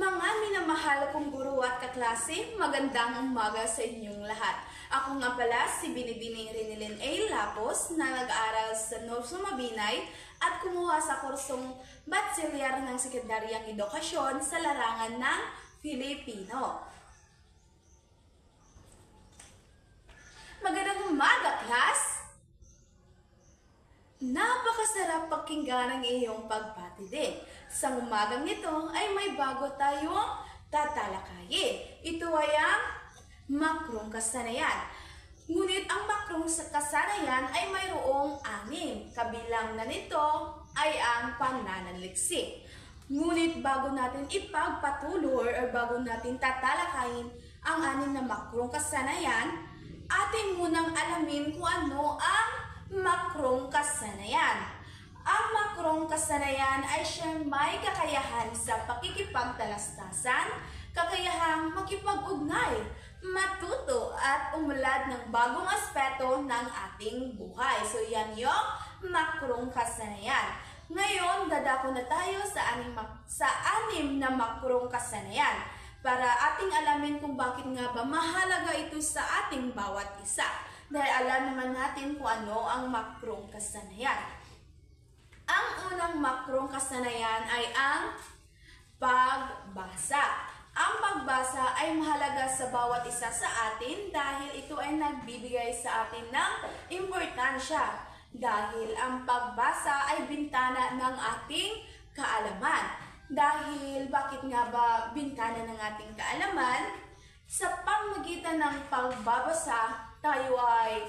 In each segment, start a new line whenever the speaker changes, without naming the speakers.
Mga minamahal kong guro at kaklase, magandang umaga sa inyong lahat. Ako nga pala si Binibini Rinilin A. Lapos na nag-aaral sa North Mabinay at kumuha sa kursong Bachelor ng Sekundaryang Edukasyon sa larangan ng Filipino. Magandang umaga, class! Napakasarap pakinggan ang iyong pagpatidig. Sa umagang ito ay may bago tayong tatalakayin. Ito ay ang makrong kasanayan. Ngunit ang makrong sa- kasanayan ay mayroong anim. Kabilang na nito ay ang pananaliksik. Ngunit bago natin ipagpatuloy or bago natin tatalakayin ang anim na makrong kasanayan, atin munang alamin kung ano ang makrong kasanayan. Ang makrong kasanayan ay siyang may kakayahan sa pakikipagtalastasan, kakayahang makipag-ugnay, matuto at umulad ng bagong aspeto ng ating buhay. So yan yung makrong kasanayan. Ngayon, dadako na tayo sa anim, sa anim na makrong kasanayan para ating alamin kung bakit nga ba mahalaga ito sa ating bawat isa. Dahil alam naman natin kung ano ang makrong kasanayan. Ang unang makrong kasanayan ay ang pagbasa. Ang pagbasa ay mahalaga sa bawat isa sa atin dahil ito ay nagbibigay sa atin ng importansya. Dahil ang pagbasa ay bintana ng ating kaalaman. Dahil bakit nga ba bintana ng ating kaalaman? Sa pamagitan ng pagbabasa, tayo ay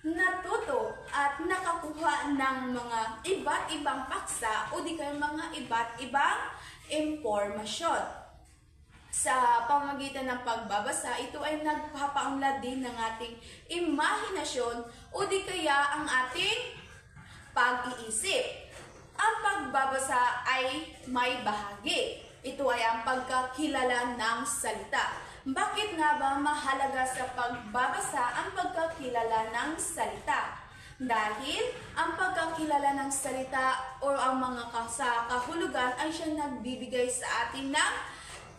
natuto at nakakuha ng mga iba't ibang paksa o di kaya mga iba't ibang impormasyon. Sa pamagitan ng pagbabasa, ito ay nagpapaunlad din ng ating imahinasyon o di kaya ang ating pag-iisip. Ang pagbabasa ay may bahagi. Ito ay ang pagkakilala ng salita. Bakit nga ba mahalaga sa pagbabasa ang pagkakilala ng salita? Dahil ang pagkakilala ng salita o ang mga sa kahulugan ay siya nagbibigay sa atin ng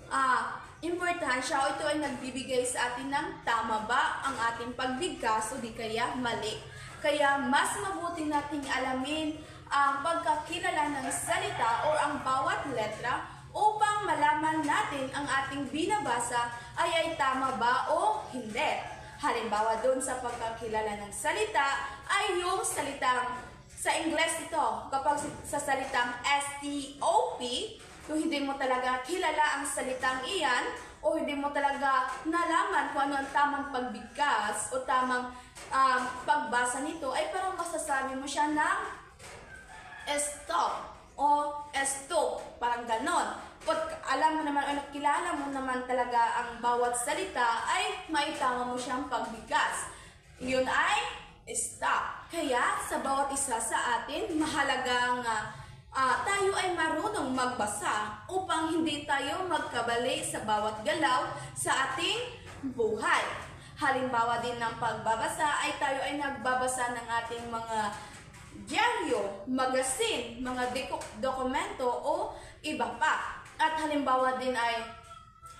ah, importansya o ito ay nagbibigay sa atin ng tama ba ang ating pagbigkas o di kaya mali. Kaya mas mabuti nating alamin ang pagkakilala ng salita o ang bawat letra upang malaman natin ang ating binabasa ay ay tama ba o hindi. Halimbawa doon sa pagkakilala ng salita ay yung salitang sa Ingles ito, kapag sa salitang STOP, kung hindi mo talaga kilala ang salitang iyan, o hindi mo talaga nalaman kung ano ang tamang pagbigkas o tamang um, pagbasa nito, ay parang masasabi mo siya ng stop o stop, parang ganon. Kung alam mo naman o nakilala mo naman talaga ang bawat salita, ay maitama mo siyang pagbigkas. Yun ay stop. Kaya sa bawat isa sa atin, mahalagang ah, ah, tayo ay marunong magbasa upang hindi tayo magkabali sa bawat galaw sa ating buhay. Halimbawa din ng pagbabasa ay tayo ay nagbabasa ng ating mga dyaryo, magasin, mga dokumento o iba pa. At halimbawa din ay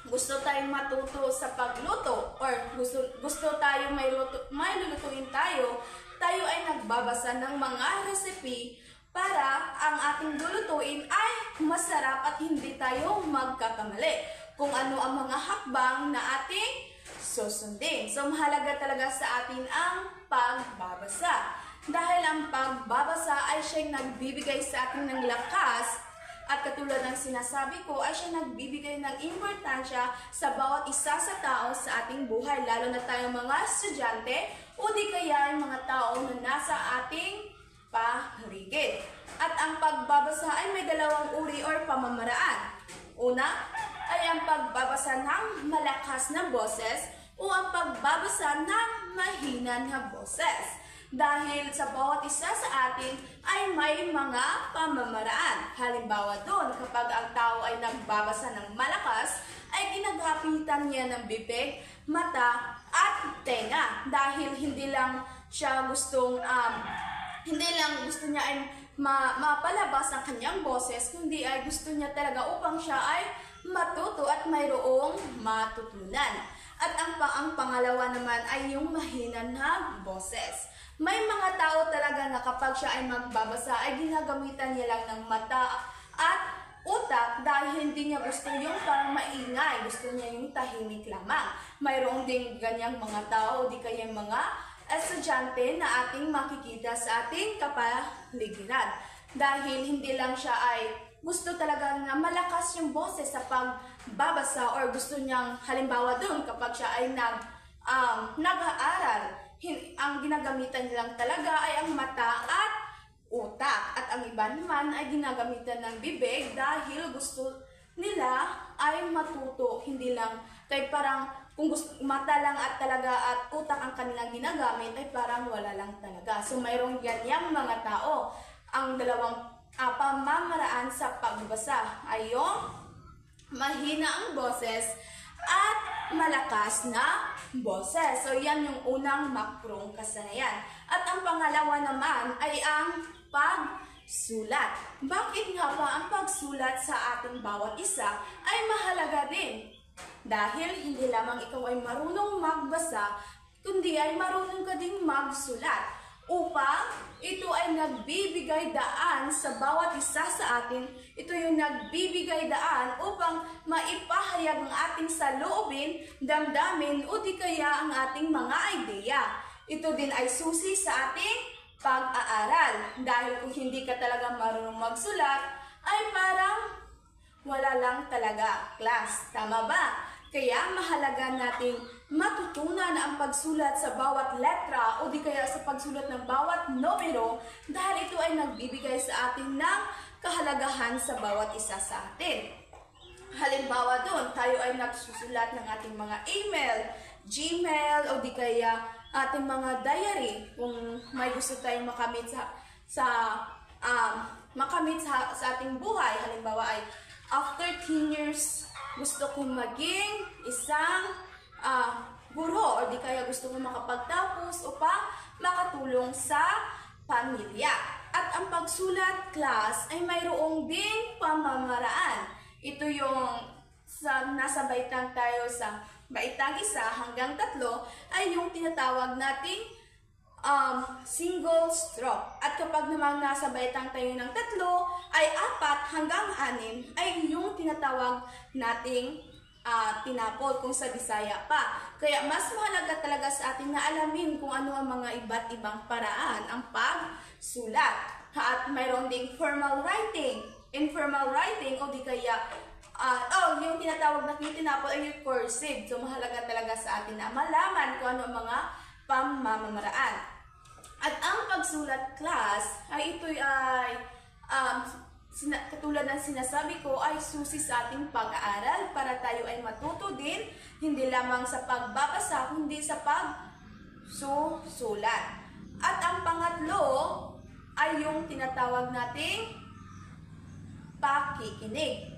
gusto tayong matuto sa pagluto or gusto, gusto tayo may, luto, may lulutuin tayo, tayo ay nagbabasa ng mga recipe para ang ating lulutuin ay masarap at hindi tayo magkakamali kung ano ang mga hakbang na ating susundin. So, mahalaga talaga sa atin ang pagbabasa. Dahil ang pagbabasa ay siyang nagbibigay sa atin ng lakas at katulad ng sinasabi ko ay siya nagbibigay ng importansya sa bawat isa sa tao sa ating buhay, lalo na tayong mga estudyante o di kaya yung mga tao na nasa ating paligid. At ang pagbabasa ay may dalawang uri or pamamaraan. Una ay ang pagbabasa ng malakas na boses o ang pagbabasa ng mahina na boses. Dahil sa bawat isa sa atin ay may mga pamamaraan. Halimbawa doon, kapag ang tao ay nagbabasa ng malakas, ay ginagapitan niya ng bibig, mata, at tenga. Dahil hindi lang siya gustong, um, hindi lang gusto niya ay ma mapalabas ang kanyang boses, kundi ay gusto niya talaga upang siya ay matuto at mayroong matutunan. At ang, pa ang pangalawa naman ay yung mahina na boses. May mga tao talaga na kapag siya ay magbabasa ay ginagamitan niya lang ng mata at utak dahil hindi niya gusto yung parang maingay, gusto niya yung tahimik lamang. Mayroong ding ganyang mga tao o di kaya mga estudyante na ating makikita sa ating kapaligiran. Dahil hindi lang siya ay gusto talaga na malakas yung boses sa pagbabasa or gusto niyang halimbawa doon kapag siya ay nag, um, nag-aaral, ang ginagamitan niya lang talaga ay ang mata at utak. At ang iba naman ay ginagamitan ng bibig dahil gusto nila ay matuto. Hindi lang kay parang kung gusto, mata lang at talaga at utak ang kanilang ginagamit ay parang wala lang talaga. So mayroong ganyang mga tao. Ang dalawang uh, pamamaraan sa pagbabasa ay yung mahina ang boses at malakas na boses. So yan yung unang makrong kasanayan. At ang pangalawa naman ay ang pagsulat. Bakit nga ba ang pagsulat sa ating bawat isa ay mahalaga din? Dahil hindi lamang ikaw ay marunong magbasa, kundi ay marunong ka ding magsulat upang nagbibigay daan sa bawat isa sa atin. Ito yung nagbibigay daan upang maipahayag ang ating saloobin, damdamin o di kaya ang ating mga ideya. Ito din ay susi sa ating pag-aaral. Dahil kung hindi ka talaga marunong magsulat, ay parang wala lang talaga class. Tama ba? Kaya mahalaga nating matutunan ang pagsulat sa bawat letra o di kaya sa pagsulat ng bawat numero dahil ito ay nagbibigay sa atin ng kahalagahan sa bawat isa sa atin. Halimbawa doon, tayo ay nagsusulat ng ating mga email, Gmail, o di kaya ating mga diary kung may gusto tayong makamit sa, sa um, makamit sa, sa ating buhay. Halimbawa ay after 10 years, gusto kong maging isang ah, guro o di kaya gusto kong makapagtapos upang makatulong sa pamilya. At ang pagsulat class ay mayroong ding pamamaraan. Ito yung sa nasa baitang tayo sa baitang isa hanggang tatlo ay yung tinatawag nating um, single stroke. At kapag naman nasa baitang tayo ng tatlo, ay apat hanggang anim ay yung tinatawag nating uh, tinapol kung sa Bisaya pa. Kaya mas mahalaga talaga sa atin na alamin kung ano ang mga iba't ibang paraan ang pagsulat. At mayroon ding formal writing, informal writing, o di kaya Ah, oh, yung tinatawag na tinapol ay yung cursive. So, mahalaga talaga sa atin na malaman kung ano ang mga pamamamaraan. At ang pagsulat class ay ito ay um, sina- katulad ng sinasabi ko ay susi sa ating pag-aaral para tayo ay matuto din hindi lamang sa pagbabasa kundi sa pagsusulat. At ang pangatlo ay yung tinatawag nating pakikinig.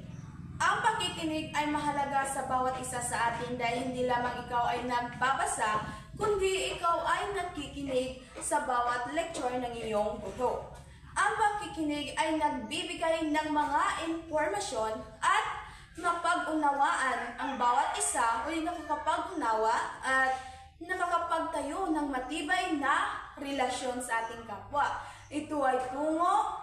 Ang pakikinig ay mahalaga sa bawat isa sa atin dahil hindi lamang ikaw ay nagbabasa, kundi ikaw ay nakikinig sa bawat lecture ng iyong guro. Ang pakikinig ay nagbibigay ng mga impormasyon at mapag-unawaan ang bawat isa o nakakapag-unawa at nakakapagtayo ng matibay na relasyon sa ating kapwa. Ito ay tungo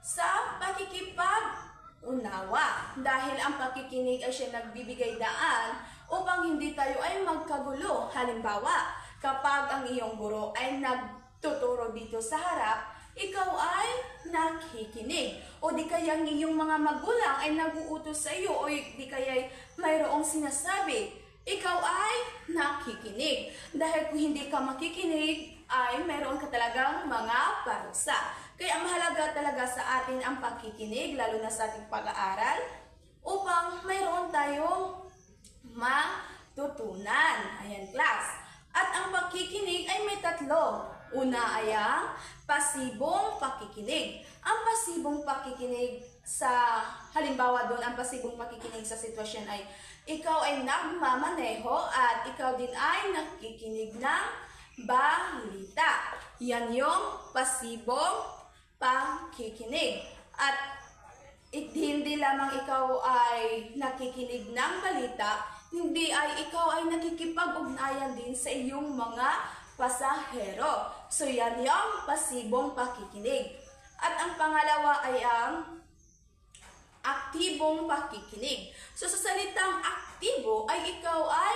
sa pakikipag unawa. Dahil ang pakikinig ay siya nagbibigay daan upang hindi tayo ay magkagulo. Halimbawa, kapag ang iyong guro ay nagtuturo dito sa harap, ikaw ay nakikinig. O di kaya ang iyong mga magulang ay naguutos sa iyo o di kaya mayroong sinasabi, ikaw ay nakikinig. Dahil kung hindi ka makikinig, ay mayroon ka talagang mga parusa. Kaya mahalaga talaga sa atin ang pagkikinig, lalo na sa ating pag-aaral, upang mayroon tayong matutunan. Ayan, class. At ang pagkikinig ay may tatlo. Una ay ang pasibong pakikinig. Ang pasibong pakikinig sa, halimbawa doon, ang pasibong pakikinig sa sitwasyon ay ikaw ay nagmamaneho at ikaw din ay nakikinig ng balita. Yan yung pasibong pakikinig. At hindi lamang ikaw ay nakikinig ng balita, hindi ay ikaw ay nakikipag-ugnayan din sa iyong mga pasahero. So yan yung pasibong pakikinig. At ang pangalawa ay ang aktibong pakikinig. So sa salitang aktibo ay ikaw ay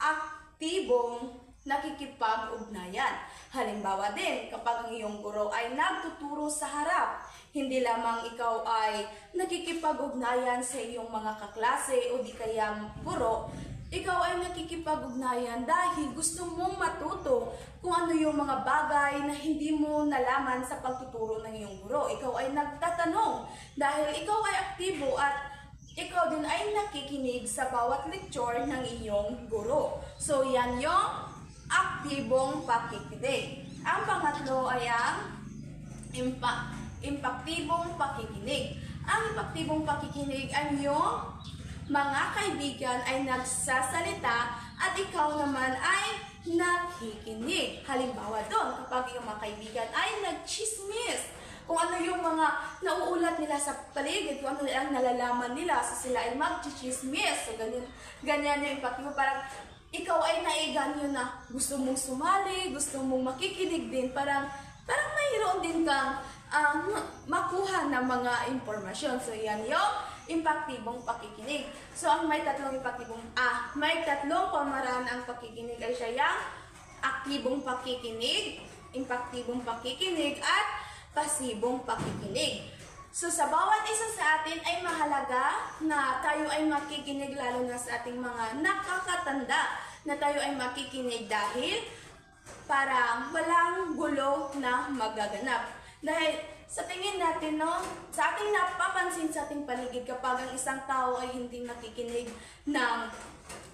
aktibong nakikipag-ugnayan. Halimbawa din, kapag ang iyong guro ay nagtuturo sa harap, hindi lamang ikaw ay nakikipag-ugnayan sa iyong mga kaklase o di kaya guro, ikaw ay nakikipag-ugnayan dahil gusto mong matuto kung ano yung mga bagay na hindi mo nalaman sa pagtuturo ng iyong guro. Ikaw ay nagtatanong dahil ikaw ay aktibo at ikaw din ay nakikinig sa bawat lecture ng iyong guro. So yan yung aktibong pakikinig. Ang pangatlo ay ang impa, impaktibong pakikinig. Ang impaktibong pakikinig ay yung mga kaibigan ay nagsasalita at ikaw naman ay nakikinig. Halimbawa doon, kapag yung mga kaibigan ay nagchismis, kung ano yung mga nauulat nila sa paligid, kung ano ang nalalaman nila, so sila ay magchichismis. So ganyan, ganyan yung impact mo. Parang ikaw ay naiganyo na gusto mong sumali, gusto mong makikinig din, parang parang mayroon din kang um, makuha ng mga impormasyon. So yan yung impaktibong pakikinig. So ang may tatlong impaktibong, ah, may tatlong pamaraan ang pakikinig ay siya yung aktibong pakikinig, impaktibong pakikinig, at pasibong pakikinig. So sa bawat isa sa atin ay mahalaga na tayo ay makikinig lalo na sa ating mga nakakatanda na tayo ay makikinig dahil para walang gulo na magaganap. Dahil sa tingin natin, no, sa ating napapansin sa ating paligid kapag ang isang tao ay hindi nakikinig ng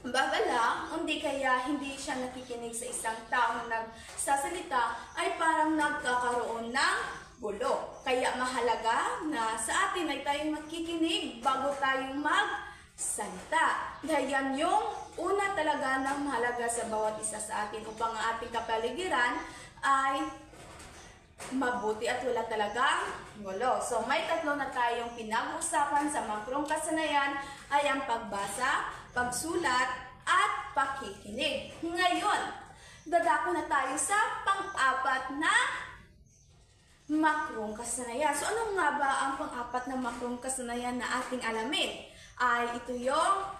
babala, hindi kaya hindi siya nakikinig sa isang tao na nagsasalita, ay parang nagkakaroon ng gulo. Kaya mahalaga na sa atin ay tayong makikinig bago tayong magsalita. Dahil yan yung una talaga na mahalaga sa bawat isa sa atin upang ang ating kapaligiran ay mabuti at wala talagang gulo. So may tatlo na tayong pinag-usapan sa makrong kasanayan ay ang pagbasa, pagsulat, at pakikinig. Ngayon, dadako na tayo sa pang-apat na makrong kasanayan. So ano nga ba ang pang-apat na makrong kasanayan na ating alamin? Ay ito yung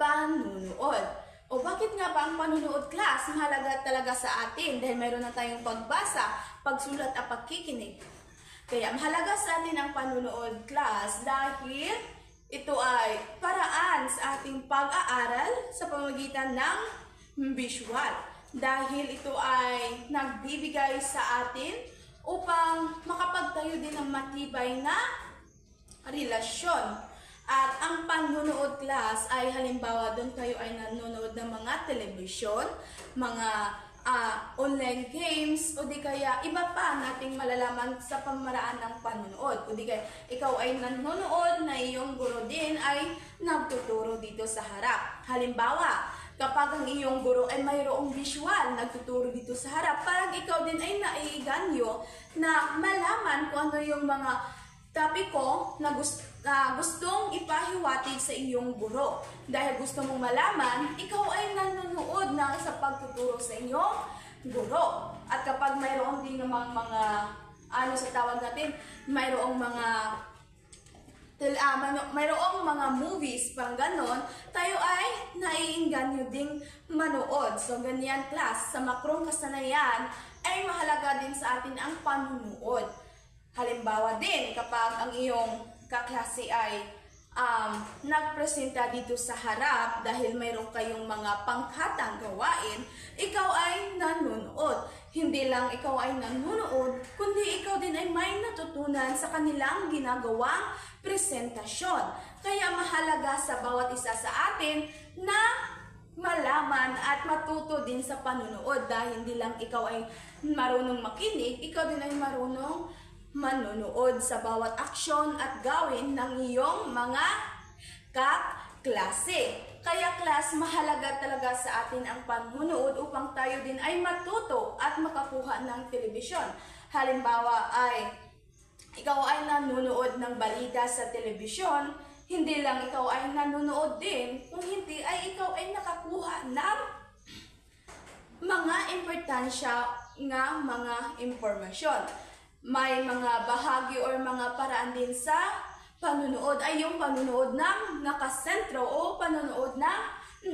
panunood. O bakit nga ba ang panunood class mahalaga talaga sa atin dahil mayroon na tayong pagbasa, pagsulat at pagkikinig. Kaya mahalaga sa atin ang panunood class dahil ito ay paraan sa ating pag-aaral sa pamagitan ng visual. Dahil ito ay nagbibigay sa atin upang makapagtayo din ng matibay na relasyon. At ang panunood class ay halimbawa doon kayo ay nanonood ng mga telebisyon, mga ah, online games, o di kaya iba pa nating malalaman sa pamaraan ng panunood. O di kaya ikaw ay nanonood na iyong guro din ay nagtuturo dito sa harap. Halimbawa, kapag ang iyong guro ay mayroong visual, nagtuturo dito sa harap, parang ikaw din ay naiiganyo na malaman kung ano yung mga topiko na gusto, na gustong ipahiwatig sa iyong guro. Dahil gusto mong malaman, ikaw ay nanonood na sa pagtuturo sa iyong guro. At kapag mayroon din namang mga, ano sa tawag natin, mayroong mga Til, ah, may- mayroong mga movies, pang ganon, tayo ay naiinganyo ding manood. So, ganyan class, sa makrong kasanayan, ay mahalaga din sa atin ang panunood. Halimbawa din, kapag ang iyong kaklase ay um, nagpresenta dito sa harap dahil mayroon kayong mga pangkatang gawain, ikaw ay nanonood. Hindi lang ikaw ay nanonood, kundi ikaw din ay may natutunan sa kanilang ginagawang presentasyon. Kaya mahalaga sa bawat isa sa atin na malaman at matuto din sa panunood dahil hindi lang ikaw ay marunong makinig, ikaw din ay marunong manonood sa bawat aksyon at gawin ng iyong mga kaklase. Kaya class, mahalaga talaga sa atin ang panunood upang tayo din ay matuto at makakuha ng telebisyon. Halimbawa ay ikaw ay nanonood ng balita sa telebisyon, hindi lang ikaw ay nanonood din, kung hindi ay ikaw ay nakakuha ng mga importansya nga mga impormasyon. May mga bahagi or mga paraan din sa panunood ay yung panunood ng nakasentro o panunood ng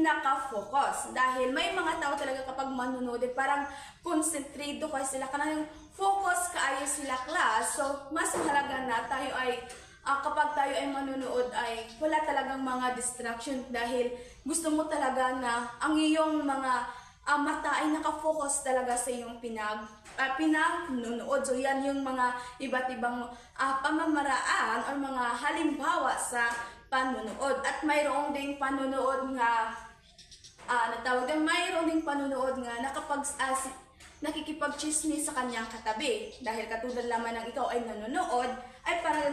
nakafocus. Dahil may mga tao talaga kapag manunood, eh, parang konsentrado kayo sila, kanang focus kaayo sila class. So, mas mahalaga na tayo ay ah, kapag tayo ay manunood ay wala talagang mga distraction dahil gusto mo talaga na ang iyong mga ah, mata ay nakafocus talaga sa iyong pinag uh, pinanonood. So yan yung mga iba't ibang ah, pamamaraan or mga halimbawa sa panunood. At mayroong ding panunood nga ah natawag din, mayroon ding panunood nga nakapag si- nakikipagchismis sa kanyang katabi. Dahil katulad lamang ng ikaw ay nanonood, ay parang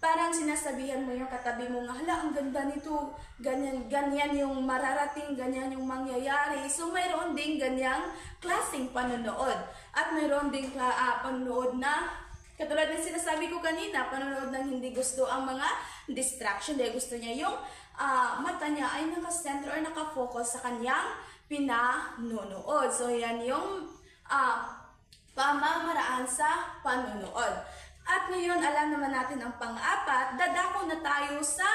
parang sinasabihan mo yung katabi mo nga, hala, ang ganda nito, ganyan, ganyan yung mararating, ganyan yung mangyayari. So, mayroon ding ganyang klaseng panonood. At mayroon ding uh, ah, panonood na Katulad ng sinasabi ko kanina, panonood ng hindi gusto ang mga distraction dahil gusto niya yung ah, mata niya ay nakasentro or nakafocus sa kanyang pinanonood. So, yan yung ah, pamamaraan sa panonood. At ngayon, alam naman natin ang pang-apat, dadako na tayo sa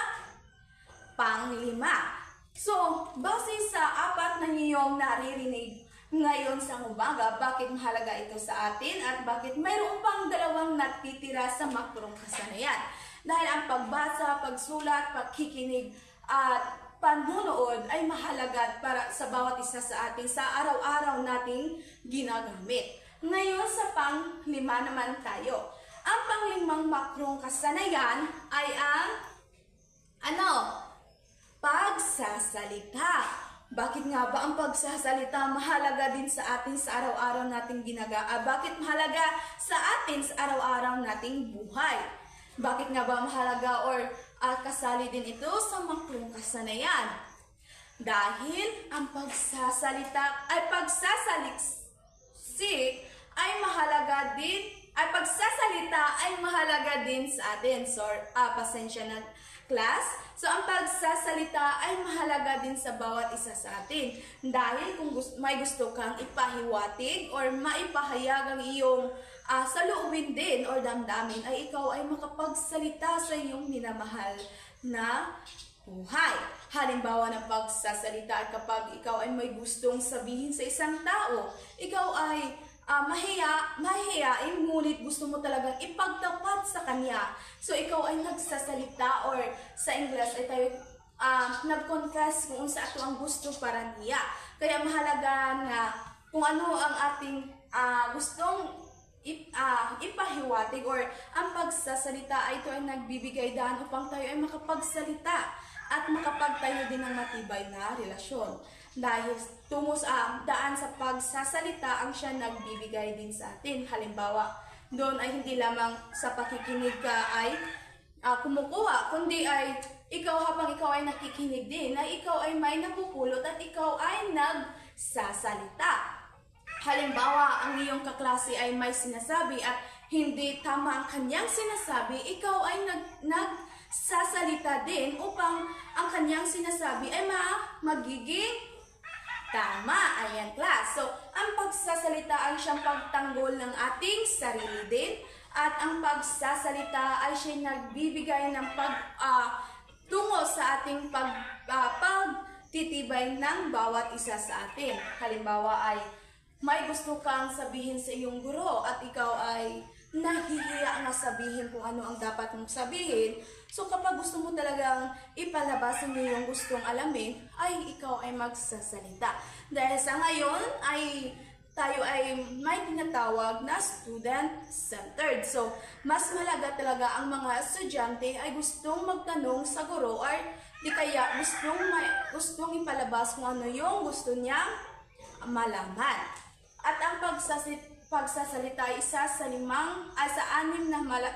panglima. So, base sa apat na niyong naririnig ngayon sa umaga, bakit mahalaga ito sa atin at bakit mayroon pang dalawang natitira sa makrong kasanayan. Dahil ang pagbasa, pagsulat, pagkikinig at panunood ay mahalaga para sa bawat isa sa atin sa araw-araw nating ginagamit. Ngayon sa panglima naman tayo. Ang panglimang makrong kasanayan ay ang ano? Pagsasalita. Bakit nga ba ang pagsasalita mahalaga din sa atin sa araw-araw nating ginaga? Ah, bakit mahalaga sa atin sa araw-araw nating buhay? Bakit nga ba mahalaga or ah, kasali din ito sa makrong kasanayan? Dahil ang pagsasalita ay pagsasaliksik ay mahalaga din ay pagsasalita ay mahalaga din sa atin. So, ah, pasensya na class. So, ang pagsasalita ay mahalaga din sa bawat isa sa atin. Dahil kung gusto, may gusto kang ipahiwatig or maipahayag ang iyong ah, saloobin din or damdamin, ay ikaw ay makapagsalita sa iyong minamahal na buhay. Halimbawa ng pagsasalita kapag ikaw ay may gustong sabihin sa isang tao, ikaw ay ah, mahiya, mahihain, ngunit gusto mo talagang ipagtapat sa kanya. So, ikaw ay nagsasalita or sa Ingles ay tayo ah, nag-confess kung sa ato ang gusto para niya. Kaya mahalaga na kung ano ang ating ah, gustong ip, ah, ipahiwatig or ang pagsasalita ay ito ay nagbibigay daan upang tayo ay makapagsalita at makapagtayo din ng matibay na relasyon. Dahil tungo sa daan sa pagsasalita ang siya nagbibigay din sa atin. Halimbawa, doon ay hindi lamang sa pakikinig ka ay ah, kumukuha, kundi ay ikaw habang ikaw ay nakikinig din, na ikaw ay may napupulot at ikaw ay nagsasalita. Halimbawa, ang iyong kaklase ay may sinasabi at hindi tama ang kanyang sinasabi, ikaw ay nag, nagsasalita din upang ang kanyang sinasabi ay ma magiging tama. Ayan, class. So, ang pagsasalita ay siyang pagtanggol ng ating sarili din at ang pagsasalita ay siya nagbibigay ng pag ah, tungo sa ating pag ah, pagtitibay ng bawat isa sa atin. Halimbawa ay may gusto kang sabihin sa iyong guro at ikaw ay nahihiya nga sabihin kung ano ang dapat mong sabihin. So kapag gusto mo talagang ipalabas ang iyong gustong alamin, ay ikaw ay magsasalita. Dahil sa ngayon ay tayo ay may tinatawag na student-centered. So, mas malaga talaga ang mga estudyante ay gustong magtanong sa guro or di kaya gustong, may, gustong ipalabas kung ano yung gusto niyang malaman. At ang pagsasit, pagsasalita ay isa sa limang, ay sa anim na mala,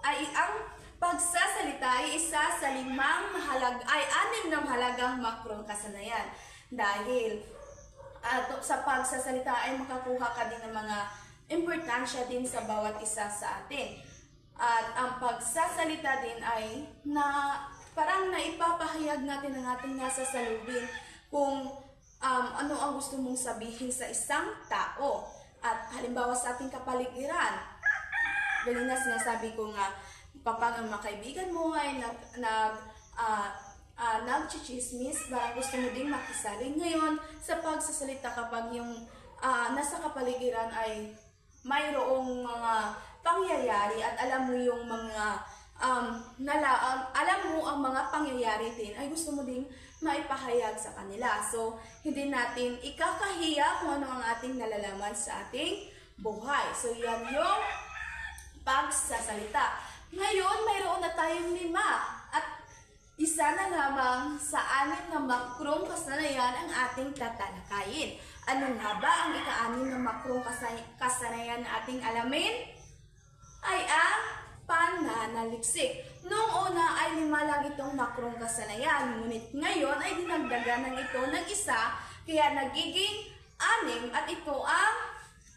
ay ang pagsasalita ay isa sa limang mahalag, ay anim na mahalagang makrong kasanayan. Dahil at sa pagsasalita ay makakuha ka din ng mga importansya din sa bawat isa sa atin. At ang pagsasalita din ay na parang naipapahayag natin ang ating nasa salubin kung um, ano ang gusto mong sabihin sa isang tao. At halimbawa sa ating kapaligiran, ganun na sinasabi ko nga, kapag ang mga kaibigan mo ay nag, nag, ah, ah, nagchichismis, parang gusto mo ding makisali. Ngayon, sa pagsasalita kapag yung ah, nasa kapaligiran ay mayroong mga pangyayari at alam mo yung mga um, nala, um, alam mo ang mga pangyayari din ay gusto mo ding maipahayag sa kanila. So, hindi natin ikakahiya kung ano ang ating nalalaman sa ating buhay. So, yan yung pagsasalita. Ngayon, mayroon na tayong lima at isa na lamang sa anim na makrong kasanayan ang ating tatalakayin. Ano nga ba ang ika-anim na makrong kasanayan na ating alamin? Ay ang pananaliksik. Noong una ay lima lang itong makrong kasanayan, ngunit ngayon ay dinagdagan ng ito ng isa, kaya nagiging anim at ito ang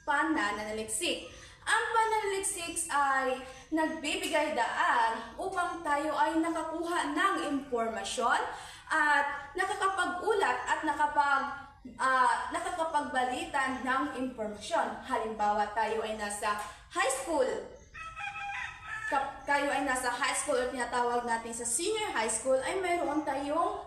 pananaliksik. Ang pananaliksik ay nagbibigay daan upang tayo ay nakakuha ng impormasyon at nakakapag-ulat at nakapag ah, nakakapagbalita ng impormasyon. Halimbawa, tayo ay nasa high school tayo ay nasa high school at tinatawag natin sa senior high school, ay mayroon tayong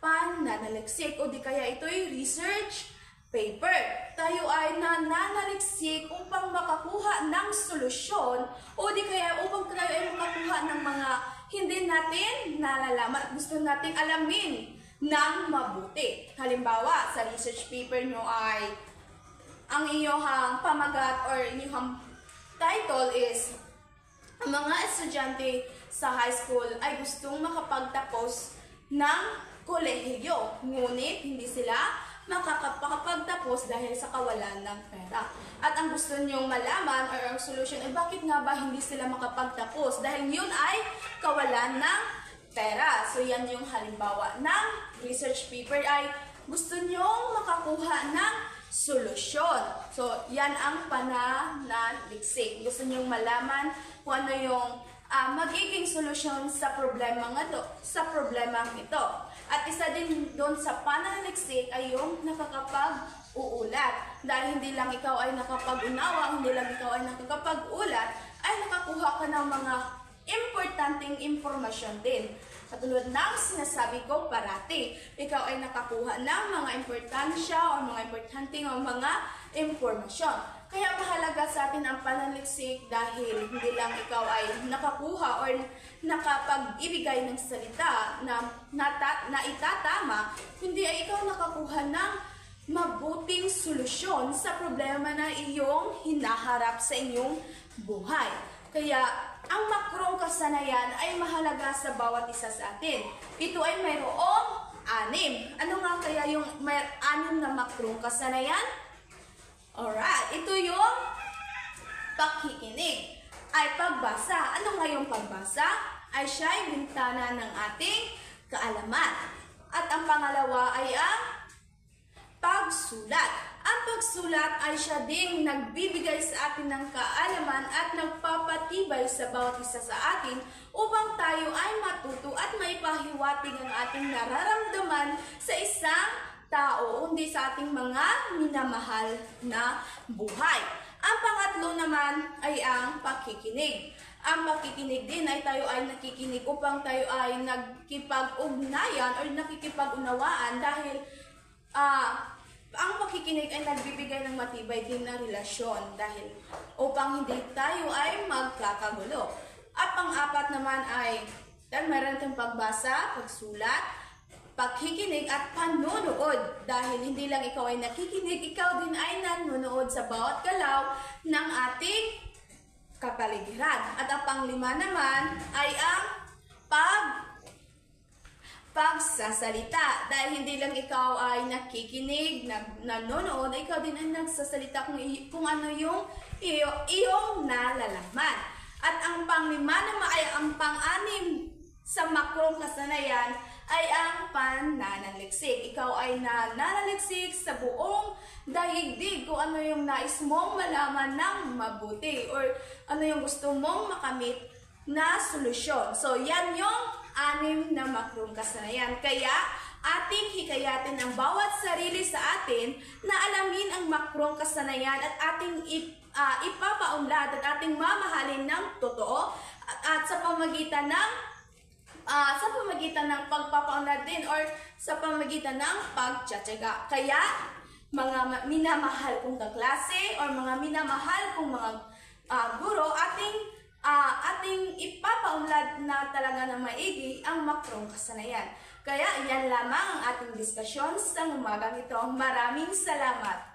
pananaliksik o di kaya ito'y research paper. Tayo ay nananaliksik upang makakuha ng solusyon o di kaya upang tayo ay makakuha ng mga hindi natin nalalaman at gusto nating alamin ng mabuti. Halimbawa, sa research paper nyo ay ang iyong pamagat or inyong title is mga estudyante sa high school ay gustong makapagtapos ng kolehiyo. Ngunit hindi sila makakapagtapos dahil sa kawalan ng pera. At ang gusto niyong malaman or ang solution ay bakit nga ba hindi sila makapagtapos? Dahil yun ay kawalan ng pera. So yan yung halimbawa ng research paper ay gusto niyong makakuha ng solusyon. So, yan ang pananaliksik. Gusto niyong malaman kung ano yung ah, magiging solusyon sa problema nga to, sa problema ito. At isa din doon sa pananaliksik ay yung nakakapag-uulat. Dahil hindi lang ikaw ay nakapag-unawa, hindi lang ikaw ay nakakapag-ulat, ay nakakuha ka ng mga importanteng impormasyon din. Katulad ng sinasabi ko parati, ikaw ay nakakuha ng mga importansya o mga importanteng o mga impormasyon. Kaya mahalaga sa atin ang pananaliksik dahil hindi lang ikaw ay nakakuha or nakapag-ibigay ng salita na, nata, na itatama, hindi ay ikaw nakakuha ng mabuting solusyon sa problema na iyong hinaharap sa inyong buhay. Kaya ang makrong kasanayan ay mahalaga sa bawat isa sa atin. Ito ay mayroong anim. Ano nga kaya yung may anim na makrong kasanayan? Alright, ito yung pakikinig. Ay pagbasa. Ano nga yung pagbasa? Ay siya ay bintana ng ating kaalaman. At ang pangalawa ay ang pagsulat. Ang pagsulat ay siya ding nagbibigay sa atin ng kaalaman at nagpapatibay sa bawat isa sa atin upang tayo ay matuto at maipahiwatig ang ating nararamdaman sa isang tao, kundi sa ating mga minamahal na buhay. Ang pangatlo naman ay ang pakikinig. Ang pakikinig din ay tayo ay nakikinig upang tayo ay nagkipag-ugnayan or nakikipag-unawaan dahil ah ang pakikinig ay nagbibigay ng matibay din na relasyon dahil upang hindi tayo ay magkakagulo. At pang-apat naman ay dahil meron kang pagbasa, pagsulat, pagkikinig at panunood dahil hindi lang ikaw ay nakikinig, ikaw din ay nanonood sa bawat galaw ng ating kapaligiran. At ang panglima naman ay ang pag pagsasalita. Dahil hindi lang ikaw ay nakikinig, nag, nanonood, ikaw din ay nagsasalita kung, kung ano yung iyo, iyong nalalaman. At ang panglima naman ay ang pang-anim sa makrong kasanayan ay ang pananaliksik. Ikaw ay nananaliksik sa buong daigdig kung ano yung nais mong malaman ng mabuti or ano yung gusto mong makamit na solusyon. So, yan yung anim na makrong kasanayan. Kaya, ating hikayatin ang bawat sarili sa atin na alamin ang makrong kasanayan at ating ip, ah, ipapaunlad at ating mamahalin ng totoo at, at sa pamagitan ng ah, sa pamagitan ng pagpapaunlad din or sa pamagitan ng pagtsatsaga. Kaya, mga ma- minamahal kong kaklase or mga minamahal kong mga ah, guro, ating ah, ating ipapaunlad na talaga na maigi ang makrong kasanayan. Kaya yan lamang ang ating diskusyon sa umagang ito. Maraming salamat!